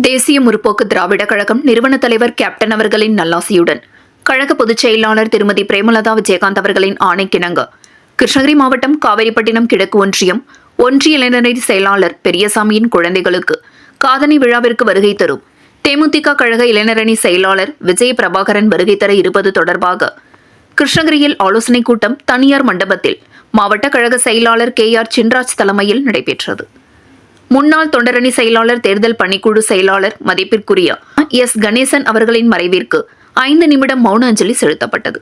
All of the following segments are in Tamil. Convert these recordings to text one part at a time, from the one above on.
தேசிய முற்போக்கு திராவிட கழகம் நிறுவன தலைவர் கேப்டன் அவர்களின் நல்லாசியுடன். கழக பொதுச் செயலாளர் திருமதி பிரேமலதா விஜயகாந்த் அவர்களின் ஆணைக்கிணங்க. கிருஷ்ணகிரி மாவட்டம் காவேரிப்பட்டினம் கிழக்கு ஒன்றியம் ஒன்றிய இளைஞரணி செயலாளர் பெரியசாமியின் குழந்தைகளுக்கு காதணி விழாவிற்கு வருகை தரும். தேமுதிக கழக இளைஞரணி செயலாளர் விஜய பிரபாகரன் வருகை தர இருப்பது தொடர்பாக கிருஷ்ணகிரியில் ஆலோசனைக் கூட்டம் தனியார் மண்டபத்தில் மாவட்ட கழக செயலாளர் கே ஆர் சின்ராஜ் தலைமையில் நடைபெற்றது. முன்னாள் தொண்டரணி செயலாளர் தேர்தல் பணிக்குழு செயலாளர் மதிப்பிற்குரிய எஸ். கணேசன் அவர்களின் மறைவிற்கு ஐந்து நிமிடம் மௌன அஞ்சலி செலுத்தப்பட்டது.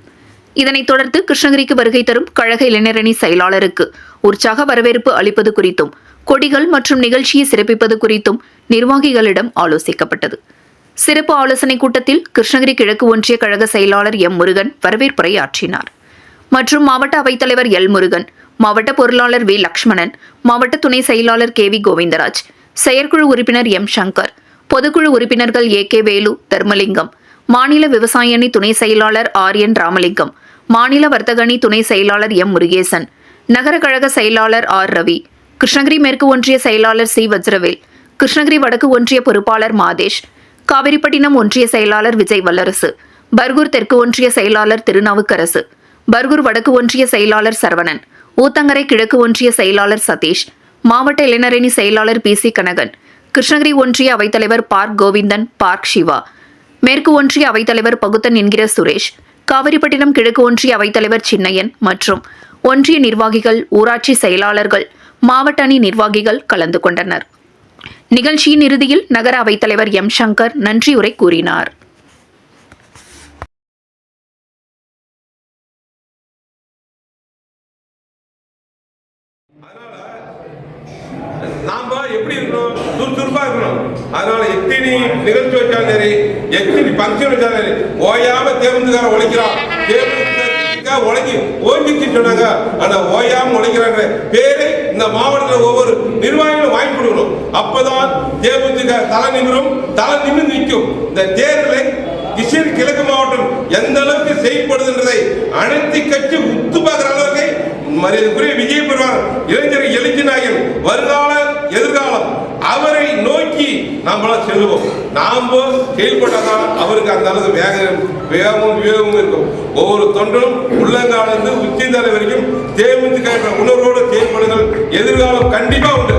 இதனைத் தொடர்ந்து கிருஷ்ணகிரிக்கு வருகை தரும் கழக இளைஞரணி செயலாளருக்கு உற்சாக வரவேற்பு அளிப்பது குறித்தும் கொடிகள் மற்றும் நிகழ்ச்சியை சிறப்பிப்பது குறித்தும் நிர்வாகிகளிடம் ஆலோசிக்கப்பட்டது. சிறப்பு ஆலோசனைக் கூட்டத்தில் கிருஷ்ணகிரி கிழக்கு ஒன்றிய கழக செயலாளர் எம். முருகன் வரவேற்புரை ஆற்றினார் மற்றும் மாவட்ட அவைத்தலைவர் எல். முருகன் மாவட்ட பொருளாளர் வி. லக்ஷ்மணன் மாவட்ட துணை செயலாளர் கே. வி. கோவிந்தராஜ் செயற்குழு உறுப்பினர் எம். சங்கர் பொதுக்குழு உறுப்பினர்கள் ஏ. கே. வேலு தர்மலிங்கம் மாநில விவசாய அணி துணை செயலாளர் ஆர். என். ராமலிங்கம் மாநில வர்த்தக அணி துணை செயலாளர் எம். முருகேசன் நகர கழக செயலாளர் ஆர். ரவி கிருஷ்ணகிரி மேற்கு ஒன்றிய செயலாளர் சி. வஜ்ரவேல் கிருஷ்ணகிரி வடக்கு ஒன்றிய பொறுப்பாளர் மாதேஷ் காவிரிப்பட்டினம் ஒன்றிய செயலாளர் விஜய் வல்லரசு பர்கூர் தெற்கு ஒன்றிய செயலாளர் திருநாவுக்கரசு பர்கூர் வடக்கு ஒன்றிய செயலாளர் சரவணன் ஊத்தங்கரை கிழக்கு ஒன்றிய செயலாளர் சதீஷ் மாவட்ட இளைஞரணி செயலாளர் பி சி கனகன் கிருஷ்ணகிரி ஒன்றிய அவைத்தலைவர் பார்க் கோவிந்தன் பார்க் சிவா மேற்கு ஒன்றிய அவைத்தலைவர் பகுத்தன் என்கிற சுரேஷ் காவிரிப்பட்டினம் கிழக்கு ஒன்றிய அவைத்தலைவர் சின்னையன் மற்றும் ஒன்றிய நிர்வாகிகள் ஊராட்சி செயலாளர்கள் மாவட்ட அணி நிர்வாகிகள் கலந்து கொண்டனர். நிகழ்ச்சியின் இறுதியில் நகர அவைத்தலைவர் எம் சங்கர் நன்றியுரை கூறினார். சுறுசுறுப்பா இருக்கணும். அதனால எத்தனை நிகழ்ச்சி வச்சாலும் சரி எத்தனை பங்கன் வச்சாலும் சரி ஓயாம தேர்ந்துக்கார உழைக்கிறான் உழைக்கி ஓஞ்சிச்சு சொன்னாங்க. ஆனா ஓயாம உழைக்கிறாங்க பேரை இந்த மாவட்டத்தில் ஒவ்வொரு நிர்வாகிகளும் வாங்கி கொடுக்கணும். அப்பதான் தேமுதிக தலை நிமிரும் தலை நிமிர்ந்து நிற்கும். இந்த தேர்தலை கிருஷ்ணகிரி கிழக்கு மாவட்டம் எந்த அளவுக்கு செயல்படுதுன்றதை அனைத்து கட்சி உத்து பார்க்கிற அளவுக்கு மரியாதைக்குரிய விஜய் பெறுவார் இளைஞர் எழுச்சி நாயகன் வருங்கால நோக்கி செல்லுவோம் செல்வோம் நாம செயல்பட்டாதான் அவருக்கு அந்த அளவுக்கு வேக வேகமும் விவேகமும் இருக்கும். ஒவ்வொரு தொண்டரும் உள்ளங்காலிருந்து உச்சிந்தலை வரைக்கும் தேமுதிக கேட்ட உணர்வோடு செயல்படுங்கள் எதிர்காலம் கண்டிப்பா உண்டு.